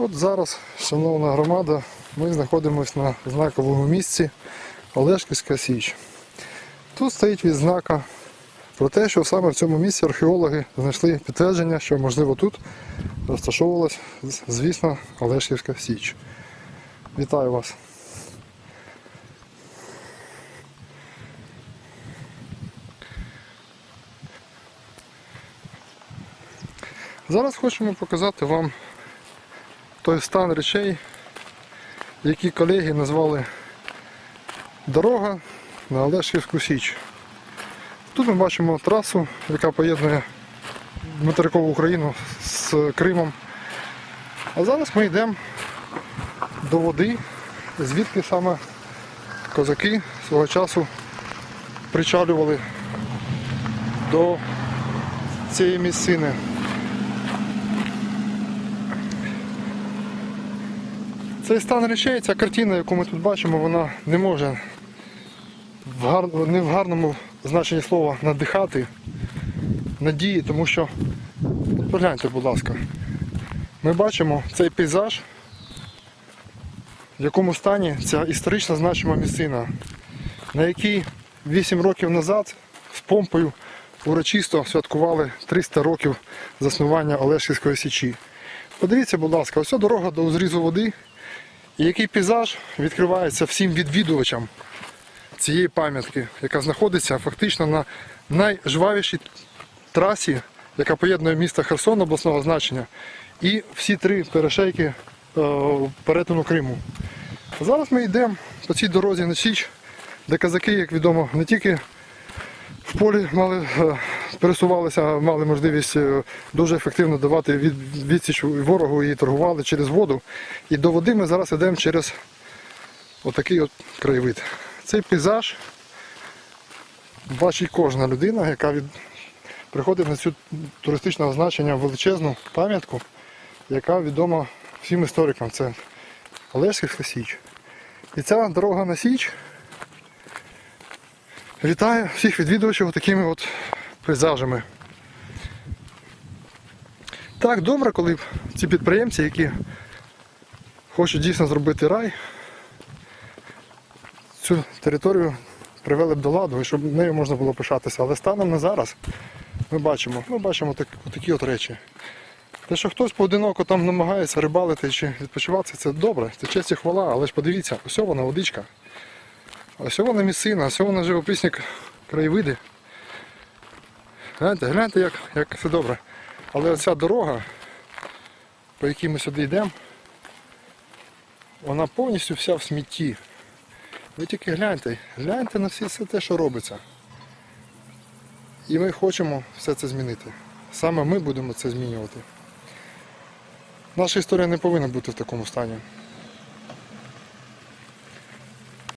От зараз, шановна громада, ми знаходимося на знаковому місці Олешківська Січ. Тут стоїть відзнака про те, що саме в цьому місці археологи знайшли підтвердження, що можливо тут розташовувалась, звісно, Олешківська Січ. Вітаю вас! Зараз хочемо показати вам той стан речей, які колеги назвали дорога на Олешківську Січ. Тут ми бачимо трасу, яка поєднує материкову Україну з Кримом. А зараз ми йдемо до води, звідки саме козаки свого часу причалювали до цієї місцини. Цей стан речей, ця картина, яку ми тут бачимо, вона не може в гар... не в гарному значенні слова надихати надії, тому що погляньте, будь ласка, ми бачимо цей пейзаж, в якому стані ця історично значима місцина, на якій 8 років назад з помпою урочисто святкували 300 років заснування Олешківської січі. Подивіться, будь ласка, ось дорога до зрізу води. І який пейзаж відкривається всім відвідувачам цієї пам'ятки, яка знаходиться фактично на найжвавішій трасі, яка поєднує місто Херсон обласного значення, і всі три перешейки е, перетину Криму. Зараз ми йдемо по цій дорозі на Січ, де казаки, як відомо, не тільки в полі мали, е, пересувалися, мали можливість е, дуже ефективно давати від, відсіч ворогу і торгували через воду. І до води ми зараз йдемо через отакий от краєвид. Цей пейзаж бачить кожна людина, яка від... приходить на цю туристичного значення величезну пам'ятку, яка відома всім історикам. Це Олешківська Січ. І ця дорога на Січ Вітаю всіх відвідувачів такими от пейзажами. Так, добре, коли ці підприємці, які хочуть дійсно зробити рай, цю територію привели б до ладу, і щоб нею можна було пишатися. Але станом на зараз ми бачимо, ми бачимо так, такі от речі. Те, що хтось поодиноко там намагається рибалити чи відпочивати, це добре, це честь і хвала, але ж подивіться, ось вона водичка. Ось вона місцина, ось вона живописні краєвиди. Гляньте, гляньте, як, як все добре. Але оця дорога, по якій ми сюди йдемо, вона повністю вся в смітті. Ви тільки гляньте, гляньте на всі все те, що робиться. І ми хочемо все це змінити. Саме ми будемо це змінювати. Наша історія не повинна бути в такому стані.